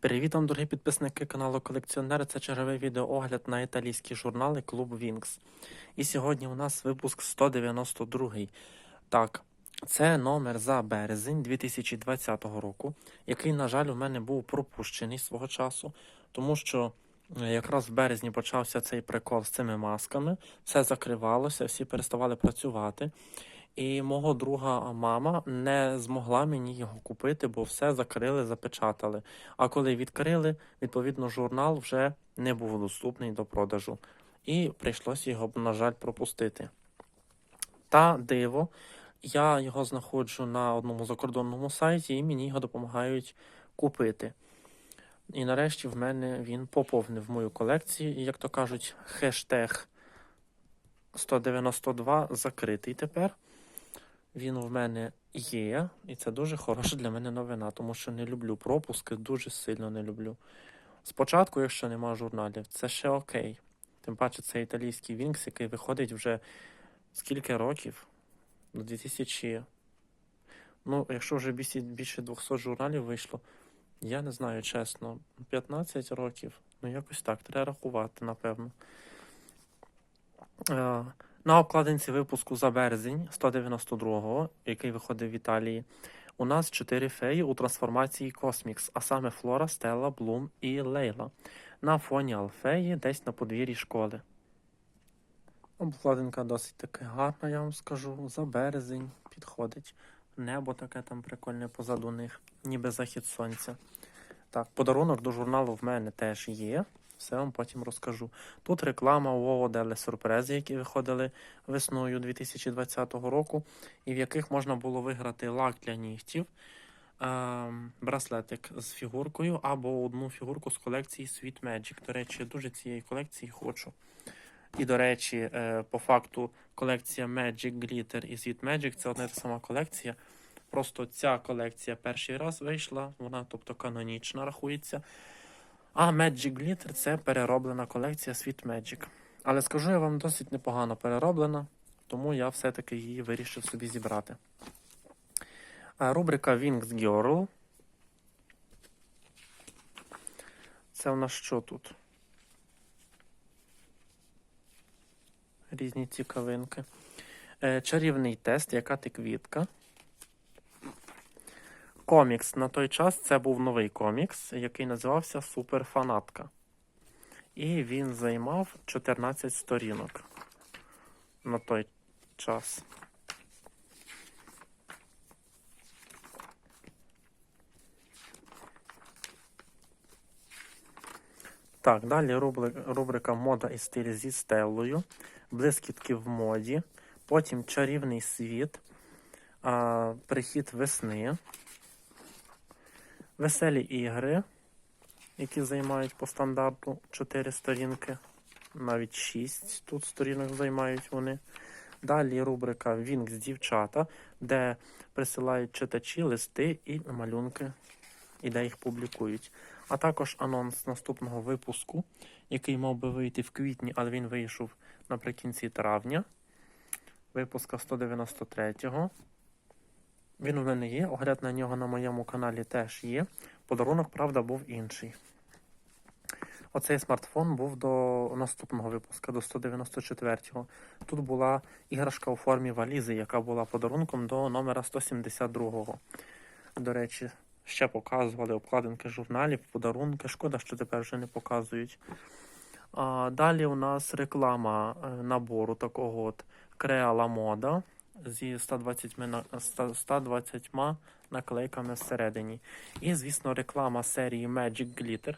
Привіт вам, дорогі підписники каналу Колекціонери. Це черговий відеоогляд на італійські журнали Клуб Вінкс. І сьогодні у нас випуск 192. Так, це номер за березень 2020 року, який, на жаль, у мене був пропущений свого часу, тому що е, якраз в березні почався цей прикол з цими масками, все закривалося, всі переставали працювати. І мого друга мама не змогла мені його купити, бо все закрили, запечатали. А коли відкрили, відповідно, журнал вже не був доступний до продажу. І прийшлося його, на жаль, пропустити. Та диво, я його знаходжу на одному закордонному сайті, і мені його допомагають купити. І нарешті в мене він поповнив мою колекцію. І, як то кажуть, хештег 192 закритий тепер. Він в мене є, і це дуже хороша для мене новина, тому що не люблю пропуски, дуже сильно не люблю. Спочатку, якщо нема журналів, це ще окей. Тим паче, це італійський Вінкс, який виходить вже скільки років? До 2000. Ну, якщо вже більше, більше 200 журналів вийшло, я не знаю, чесно, 15 років. Ну, якось так, треба рахувати, напевно. На обкладинці випуску за березень 192-го, який виходив в Італії, у нас чотири феї у трансформації Космікс, а саме Флора, Стелла, Блум і Лейла. На фоні Алфеї десь на подвір'ї школи. Обкладинка досить таки гарна, я вам скажу. За березень підходить. Небо таке там прикольне позаду них, ніби захід сонця. Так, подарунок до журналу в мене теж є. Все вам потім розкажу. Тут реклама Уово Деле Сюрпрези, які виходили весною 2020 року, і в яких можна було виграти лак для нігтів, ем, браслетик з фігуркою або одну фігурку з колекції Sweet Magic. До речі, дуже цієї колекції хочу. І, до речі, е, по факту колекція Magic Glitter і Sweet Magic це одна та сама колекція. Просто ця колекція перший раз вийшла, вона, тобто, канонічна рахується. А Magic Glitter це перероблена колекція Sweet Magic. Але скажу я вам досить непогано перероблена, тому я все-таки її вирішив собі зібрати. Рубрика Wings Girl. Це у нас що тут? Різні цікавинки. Е, Чарівний тест, яка ти квітка. Комікс на той час це був новий комікс, який називався Суперфанатка. І він займав 14 сторінок на той час. Так, далі рубрика, Мода і стиль зі Стеллою, блискітки в моді, потім чарівний світ, а, прихід весни. Веселі ігри, які займають по стандарту 4 сторінки, навіть 6 тут сторінок займають вони. Далі рубрика Вінкс дівчата, де присилають читачі листи і малюнки, і де їх публікують. А також анонс наступного випуску, який мав би вийти в квітні, але він вийшов наприкінці травня. Випуска 193-го. Він у мене є, огляд на нього на моєму каналі теж є. Подарунок, правда, був інший. Оцей смартфон був до наступного випуска, до 194-го. Тут була іграшка у формі валізи, яка була подарунком до номера 172-го. До речі, ще показували обкладинки журналів, подарунки. Шкода, що тепер вже не показують. А, далі у нас реклама е, набору такого от Креала Мода зі 120, на- 120 наклейками всередині. І, звісно, реклама серії Magic Glitter,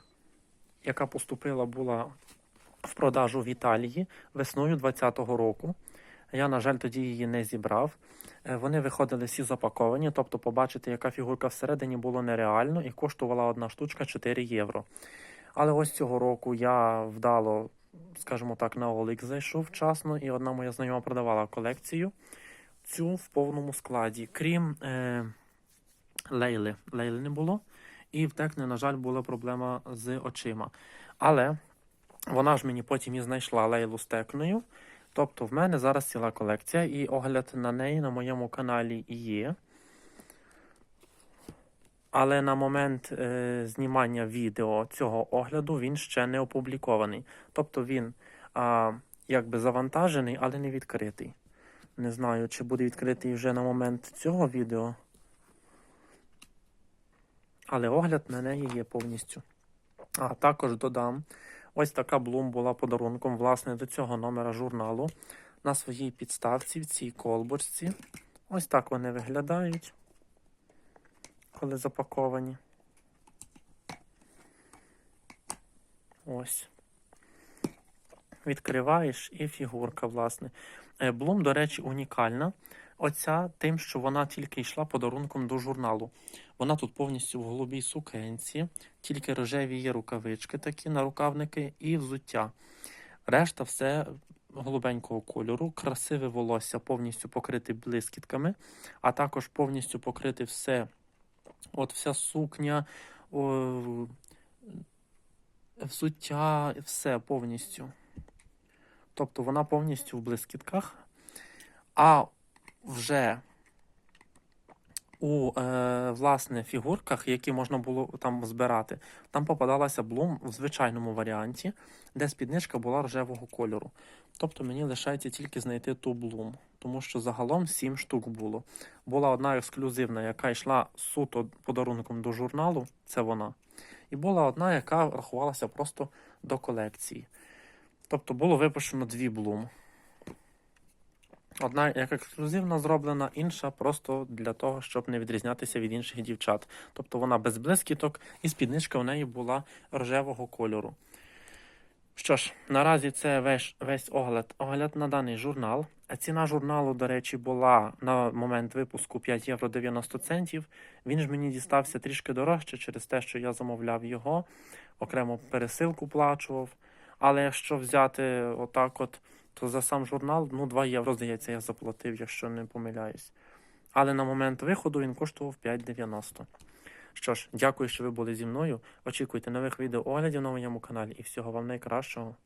яка поступила була в продажу в Італії весною 2020 року. Я, на жаль, тоді її не зібрав. Е, Вони виходили всі запаковані, тобто побачити, яка фігурка всередині було нереально і коштувала одна штучка 4 євро. Але ось цього року я вдало, скажімо так, на OLX зайшов вчасно, і одна моя знайома продавала колекцію цю в повному складі. Крім е, Лейли. Лейли не було. І в Текне, на жаль, була проблема з очима. Але вона ж мені потім і знайшла Лейлу з Текною. Тобто в мене зараз ціла колекція, і огляд на неї на моєму каналі є. але на момент е, знімання відео цього огляду він ще не опублікований. Тобто він а, якби завантажений, але не відкритий. Не знаю, чи буде відкритий вже на момент цього відео. Але огляд на неї є повністю. А також додам, ось така блум була подарунком власне до цього номера журналу на своїй підставці в цій колбочці. Ось так вони виглядають, коли запаковані. Ось. Відкриваєш і фігурка, власне. Е, Блум, до речі, унікальна. Оця тим, що вона тільки йшла подарунком до журналу. Вона тут повністю в голубій сукенці, тільки рожеві є рукавички, такі нарукавники і взуття. Решта все голубенького кольору, красиве волосся повністю покрите блискітками, а також повністю покрите все, от вся сукня, о, взуття, все повністю. Тобто вона повністю в блискітках. А вже у е, власне фігурках, які можна було там збирати, там попадалася блум в звичайному варіанті, де спідничка була рожевого кольору. Тобто мені лишається тільки знайти ту блум, тому що загалом 7 штук було. Була одна ексклюзивна, яка йшла суто подарунком до журналу, це вона. І була одна, яка рахувалася просто до колекції. Тобто було випущено дві блум. Одна як ексклюзивна зроблена, інша просто для того, щоб не відрізнятися від інших дівчат. Тобто вона без блискіток, і спідничка у неї була рожевого кольору. Що ж, наразі це весь, весь огляд, огляд на даний журнал. А ціна журналу, до речі, була на момент випуску 5 євро 90 центів. Він ж мені дістався трішки дорожче через те, що я замовляв його, окремо пересилку плачував. Але якщо взяти отак от, то за сам журнал, ну 2 євро, здається, я заплатив, якщо не помиляюсь. Але на момент виходу він коштував 5,90. Що ж, дякую, що ви були зі мною. Очікуйте нових відео оглядів на моєму каналі і всього вам найкращого.